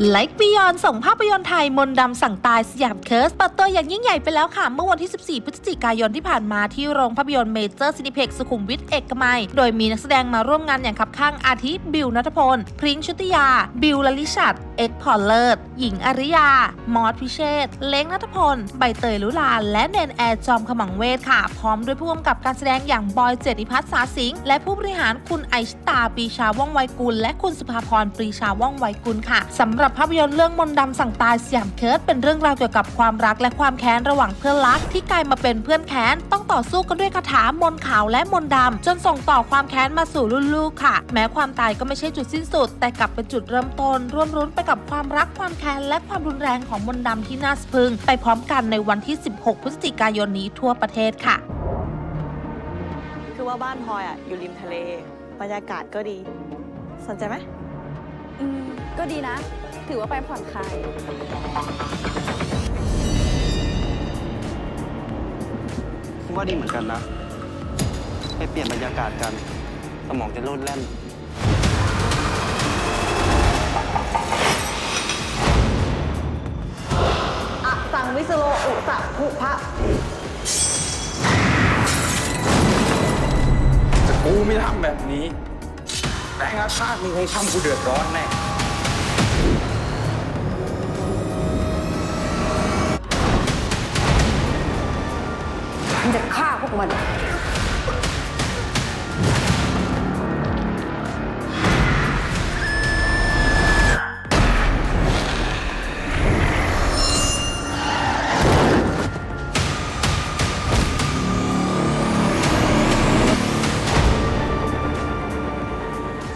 ไลค์บิยอนส่งภาพยนตร์ไทยมนดำสั่งตายสยามเคิร์สเปิดตัวอย่างยิ่งใหญ่ไปแล้วค่ะ เมื่อวันที่ 14 พฤศจิกายนที่ผ่านมาที่โรงภาพยนตร์เมเจอร์ซินิเพ็กสุขุมวิทเอกมัย โดยมีนักแสดงมาร่วมงานอย่างคับข้างอาทิบิวนัทพล พริ้งชุติยา บิวลลิชัด เอ็กพอลเลิศหญิงอริยา มอสพิเชษเล้งนัทพล ใบเตยลุลา และเนนแอร์จอมขมังเวทค่ะ พร้อมด้วยผู้กำกับการแสดงอย่างบอยเจติพัฒน์สาสิงและผู้บริหารคุณไอชตาปีชาว่องไวกุล และคุณสุภาพรปรีชาว่องไวกุลค่ะสำหรับภาพยนตร์เรื่องมนต์ดำสั่งตายสยามเคิร์ดเป็นเรื่องราวเกี่ยวกับความรักและความแค้นระหว่างเพื่อนรักที่กลายมาเป็นเพื่อนแค้นต้องต่อสู้กันด้วยคาถามนต์ขาวและมนต์ดำจนส่งต่อความแค้นมาสู่รุ่นลูกค่ะ แม้ความตายก็ไม่ใช่จุดสิ้นสุด แต่กลับเป็นจุดเริ่มต้นร่วมรุ้นไปกับความรักความแค้นและความรุนแรงของมนต์ดำที่น่าสะพรึง ไปพร้อมกันในวันที่ 16 พฤศจิกายนนี้ทั่วประเทศค่ะ คือว่าบ้านพลอยอะอยู่ริมทะเล บรรยากาศก็ดี สนใจไหม อืม ก็ดีนะ ถือว่าไปผ่อนคลาย คิดว่าดีเหมือนกันนะ ไปเปลี่ยนบรรยากาศกัน สมองจะโลดแล่น อะสังวิสโลอุสะภุพะแต่กูไม่ทำแบบนี้ แต่งอาฆาตมึงคงทำกูเดือดร้อนแน่ ฉันจะฆ่าพวกมัน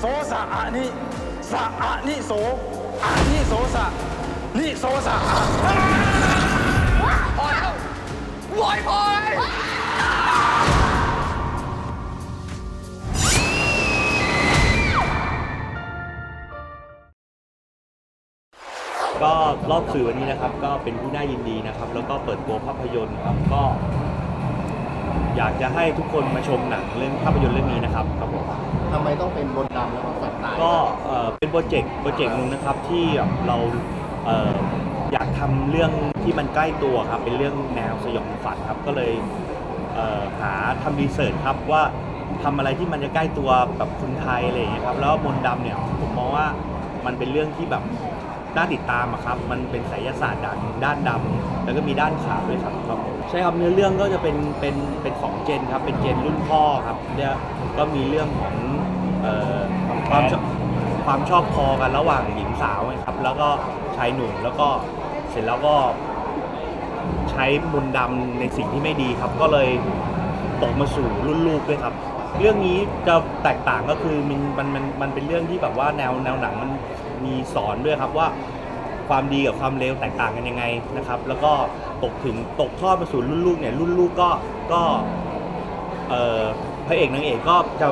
โซสะอะนิสะอะนิโสอะนิโสสะนิโสสะอะ ลอยพอเลยก็รอบสื่อวันนี้นะครับ ก็เป็นผู้น่ายินดีนะครับ แล้วก็เปิดตัวภาพยนตร์ครับก็ อยากจะให้ทุกคนมาชมหนังเรื่องภาพยนตร์เรื่องนี้นะครับครับผมทำไมต้องเป็นบนดำแล้วก็สัตว์ตายก็เอ่อเป็นโปรเจกต์โปรเจกต์หนึ่งนะครับที่แบบเราเอ่อ อยากทำเรื่องที่มันใกล้ตัวครับ เป็นเรื่องแนวสยองขวัญครับ ก็เลยเอ่อหาทำรีเสิร์ชครับว่าทำอะไรที่มันจะใกล้ตัวแบบคนไทยอะไรอย่างเงี้ยครับแล้วมนต์ดำเนี่ยผมมองว่ามันเป็นเรื่องที่แบบน่าติดตามอะครับ มันเป็นไสยศาสตร์ด้านด้านดำแล้วก็มีด้านขาวด้วยครับครับผมใช่ครับเนื้อเรื่องก็จะเป็นเป็นเป็นของเจนครับเป็นเจนรุ่นพ่อครับเนี่ยก็มีเรื่องของเอ่อความชอบ ความชอบพอกันระหว่างหญิงสาวครับ แล้วก็ชายหนุ่มแล้วก็ ร็จแล้วก็ใช้มนต์ดำในสิ่งที่ไม่ดีครับ ก็เลยตกมาสู่รุ่นลูกด้วยครับ เรื่องนี้จะแตกต่างก็คือมันมันมันมันเป็นเรื่องที่แบบว่าแนวแนวหนังมันมีสอนด้วยครับว่าความดีกับความเลวแตกต่างกันยังไงนะครับ แล้วก็ตกถึงตกทอดมาสู่รุ่นลูกเนี่ยรุ่นลูกก็ก็เอ่อพระเอกนางเอกก็จะ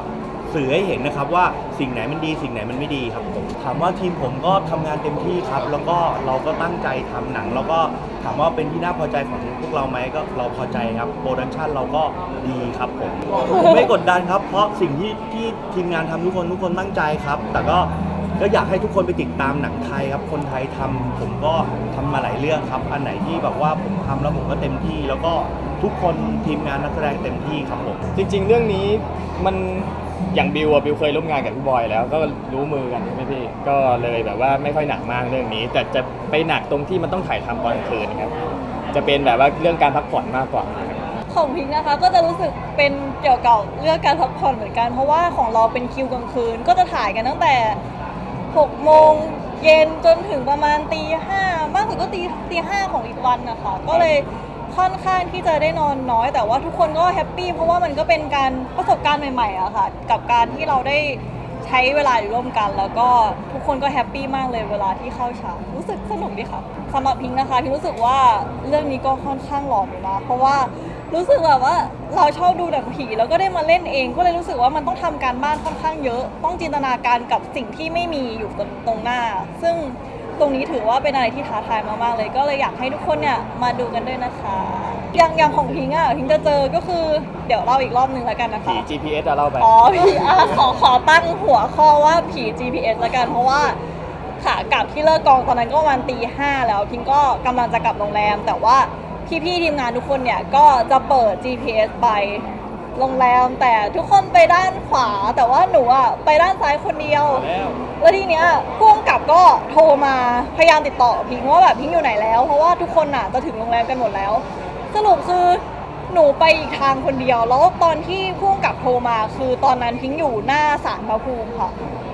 สื่อให้เห็นนะครับว่าสิ่งไหนมันดีสิ่งไหนมันไม่ดีครับผมถามว่าทีมผมก็ทำงานเต็มที่ครับ แล้วก็เราก็ตั้งใจทำหนัง แล้วก็ถามว่าเป็นที่น่าพอใจของพวกเราไหมก็เราพอใจครับโปรดักชันเราก็ดีครับผมผมไม่กดดันครับ เพราะสิ่งที่ที่ทีมงานทำทุกคนทุกคนตั้งใจครับ แต่ก็ ก็อยากให้ทุกคนไปติดตามหนังไทยครับ คนไทยทำผมก็ทำมาหลายเรื่องครับ อันไหนที่แบบว่าผมทำแล้วผมก็เต็มที่ แล้วก็ทุกคนทีมงานนักแสดงเต็มที่ครับผม จริง ๆ เรื่องนี้มันอย่างบิวอะบิวเคยร่วมงานกับพี่บอยแล้วก็รู้มือกันใช่ไหมพี่ ก็เลยแบบว่าไม่ค่อยหนักมากเรื่องนี้ แต่จะไปหนักตรงที่มันต้องถ่ายทำตอนกลางคืนครับ จะเป็นแบบว่าเรื่องการพักผ่อนมากกว่าครับของพิงค์นะคะก็จะรู้สึกเป็นเกี่ยวกับเรื่องการพักผ่อนเหมือนกัน เพราะว่าของเราเป็นคิวกลางคืน ก็จะถ่ายกันตั้งแต่ 6 โมงเย็นจนถึงประมาณตีห้ามากสุดก็ตีตีห้าของอีกวันนะคะก็เลยค่อนข้างที่จะได้นอนน้อย แต่ว่าทุกคนก็แฮปปี้เพราะว่ามันก็เป็นการประสบการณ์ใหม่ๆอะค่ะ กับการที่เราได้ใช้เวลาอยู่ร่วมกัน แล้วก็ทุกคนก็แฮปปี้มากเลยเวลาที่เข้าฉากรู้สึกสนุกดีค่ะสำหรับพิงค์นะคะพิงค์รู้สึกว่าเรื่องนี้ก็ค่อนข้างหลอนอยู่นะ เพราะว่า รู้สึกแบบว่าเราชอบดูหนังผีแล้วก็ได้มาเล่นเอง ก็เลยรู้สึกว่ามันต้องทำการบ้านค่อนข้างเยอะ ต้องจินตนาการกับสิ่งที่ไม่มีอยู่ตรงตรงหน้า ซึ่งตรงนี้ถือว่าเป็นอะไรที่ท้าทายมากๆเลย ก็เลยอยากให้ทุกคนเนี่ยมาดูกันด้วยนะคะอย่างอย่างของพิงค์อะพิงค์จะเจอก็คือเดี๋ยวเล่าอีกรอบนึงแล้วกันนะคะ ผี GPS อะเล่าไป อ๋อผีอะขอขอตั้งหัวข้อว่าผี GPS ละกันเพราะว่าขากลับที่เลิกกองตอนนั้นก็ประมาณตีห้าแล้วพิงก็กำลังจะกลับโรงแรม แต่ว่า พี่ๆทีมงานทุกคนเนี่ยก็จะเปิด GPS ไปโรงแรมแต่ทุกคนไปด้านขวา แต่ว่าหนูอะไปด้านซ้ายคนเดียว แล้วทีเนี้ยพ่วงกับก็โทรมาพยายามติดต่อพิงว่าแบบพิงอยู่ไหนแล้ว เพราะว่าทุกคนน่ะจะถึงโรงแรมกันหมดแล้ว สรุปคือหนูไปอีกทางคนเดียว แล้วตอนที่พ่วงกับโทรมาคือตอนนั้นพิงอยู่หน้าศาลพระภูมิค่ะซึ่งเป็น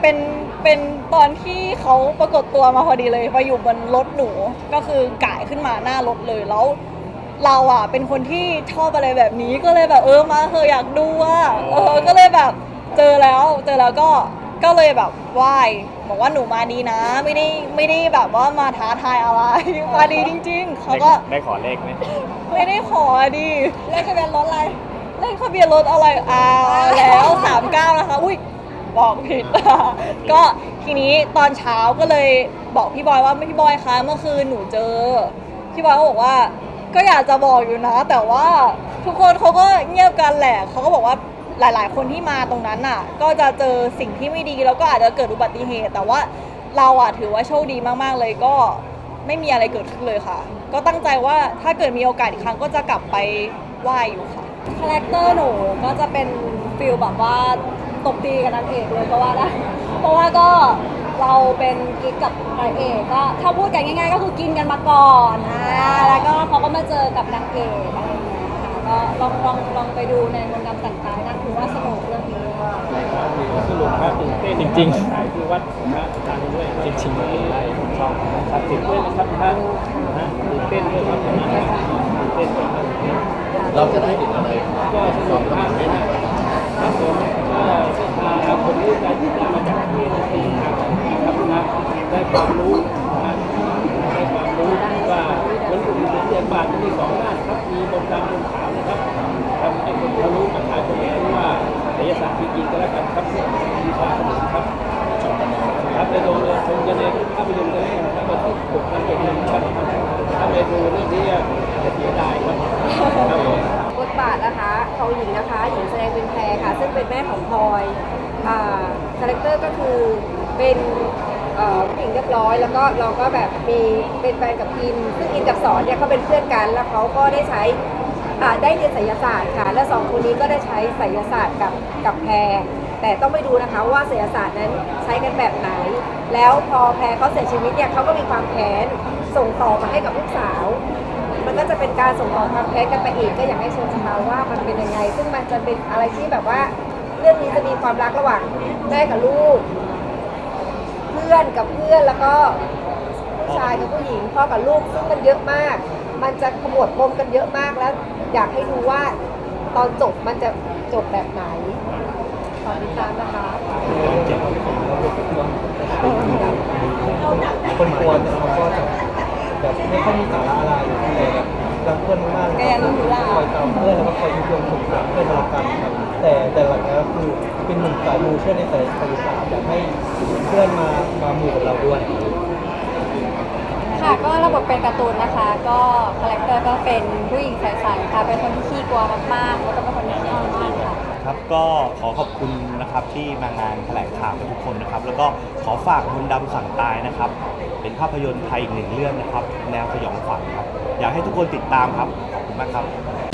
เป็นเป็นตอนที่เขาปรากฏตัวมาพอดีเลยมาอยู่บนรถหนูก็คือก่ายขึ้นมาหน้ารถเลยแล้ว เราอะเป็นคนที่ชอบอะไรแบบนี้ก็เลยแบบเออมาเธอะอยากดูอะเออก็เลยแบบเจอแล้วเจอแล้วก็ก็เลยแบบไหว้บอกว่าหนูมาดีนะ ไม่ได้ไม่ได้แบบว่ามาท้าทายอะไรมาดีจริง ๆเขาก็ได้ขอเลขไหมไม่ได้ขอดีเลขทะเบียนรถอะไรเลขทะเบียนรถอะไรอ้าวแล้วสามเก้านะคะอุ้ย บอกผิด ก็ทีนี้ตอนเช้าก็เลยบอกพี่บอยว่าพี่บอยคะเมื่อคืนหนูเจอ พี่บอยก็บอกว่า ก็อยากจะบอกอยู่นะ แต่ว่าทุกคนเขาก็เงียบกันแหละเขาก็บอกว่าหลาย ๆ คนที่มาตรงนั้นน่ะ ก็จะเจอสิ่งที่ไม่ดีแล้วก็อาจจะเกิดอุบัติเหตุ แต่ว่าเราอะถือว่าโชคดีมาก ๆ เลยก็ไม่มีอะไรเกิดขึ้นเลยค่ะ ก็ตั้งใจว่าถ้าเกิดมีโอกาสอีกครั้งก็จะกลับไปไหว้อยู่ค่ะ คาแรคเตอร์หนูก็จะเป็นฟิลแบบว่า ตบตีกับนางเอกเลยก็ว่าได้ เพราะว่าก็เราเป็นกิ๊กกับนางเอกก็ถ้าพูดกันง่าย ๆ ก็คือกินกันมาก่อนอ่าแล้วก็เขาก็มาเจอกับนางเอกอะไรอย่างเงี้ยค่ะก็ลองลองลองไปดูในมนต์ดำแต่งกายนะคือว่าสนุกเรื่องนี้สรุปครับตื่นเต้นจริงๆถ่ายที่วัดพระอาจารย์ด้วยจริงๆเลยผมชอบนะครับตื่นเต้นนะครับท่านนะตื่นเต้นด้วยครับตื่นเต้นเราจะได้เห็นอะไรก็สนุกมากเลยนะครับผมก็ถ้าคนรู้ใจที่ได้มาจากเรียนที่ทางนะครับนะได้ความรู้นะได้ความรู้ว่าหลวงปู่เสียบาทมีสองด้านครับมีบนดำบนขาวนะครับทำให้คนเขารู้ประชาชนรู้ว่าศิลศาสตร์จริงๆก็ แล้วกันครับวิชาสมุนครับครับไปดูเลยชมกันในภาพยนตร์กันเลยนครับวันที่หกกันยายนครับถ้าไปดูเรื่องนี้จะเสียดายครับครับบทบาทนะคะเขาหญิงนะคะหญิงแสดงเป็นแพรค่ะ ซึ่งเป็นแม่ของพลอยคาแรคเตอร์ก็คือเป็นผู้หญิงเรียบร้อย แล้วก็เราก็แบบมีเป็นแฟนกับอินซึ่งอินกับสอนเนี่ยเขาเป็นเพื่อนกันแล้วเขาก็ได้ใช้ ได้เรียนไสยศาสตร์ค่ะ และสองคนนี้ก็ได้ใช้ไสยศาสตร์กับกับแพร แต่ต้องไปดูนะคะว่าไสยศาสตร์นั้นใช้กันแบบไหน แล้วพอแพรเขาเสียชีวิตเนี่ยเขาก็มีความแค้นส่งต่อมาให้กับลูกสาว มันก็จะเป็นการส่งต่อความแค้นกันไปอีกก็อยากให้ชมนะคะว่ามันเป็นยังไง ซึ่งมันจะเป็นอะไรที่แบบว่า เรื่องนี้จะมีความรักระหว่างแม่กับลูก เพื่อนกับเพื่อนแล้วก็ผู้ชายกับผู้หญิงพ่อกับลูกซึ่งมันเยอะมาก มันจะขมวดปมกันเยอะมากแล้ว อยากให้ดูว่าตอนจบมันจะจบแบบไหนขอติดตามนะคะคนกลัวแต่เขาก็จะแบบไม่ค่อยมีสาระอะไรแต่แบบรักเพื่อนมากๆแกรู้อยู่แล้วคอยตามเพื่อนแล้วก็คอยยุยงส่งเสริมเพื่อนรักกันครับแต่แต่หลังจากนั้นคือเป็นหนึ่งสายมูเชื่อในสายสายศาสตร์อยากให้เพื่อนมามาหมู่กับเราด้วย ค่ะก็ระบบเป็นการ์ตูนนะคะ ก็คาแรคเตอร์ก็เป็นผู้หญิงใสๆค่ะเป็นคนที่ขี้กลัวมากๆแล้วก็เป็นคนที่ขี้อ้อนมากค่ะ ครับก็ขอขอบคุณนะครับที่มางานแถลงข่าวกับทุกคนนะครับ แล้วก็ขอฝากมนต์ดำสั่งตายนะครับ เป็นภาพยนตร์ไทยอีกหนึ่งเรื่องนะครับ แนวสยองขวัญครับ อยากให้ทุกคนติดตามครับ ขอบคุณมากครับ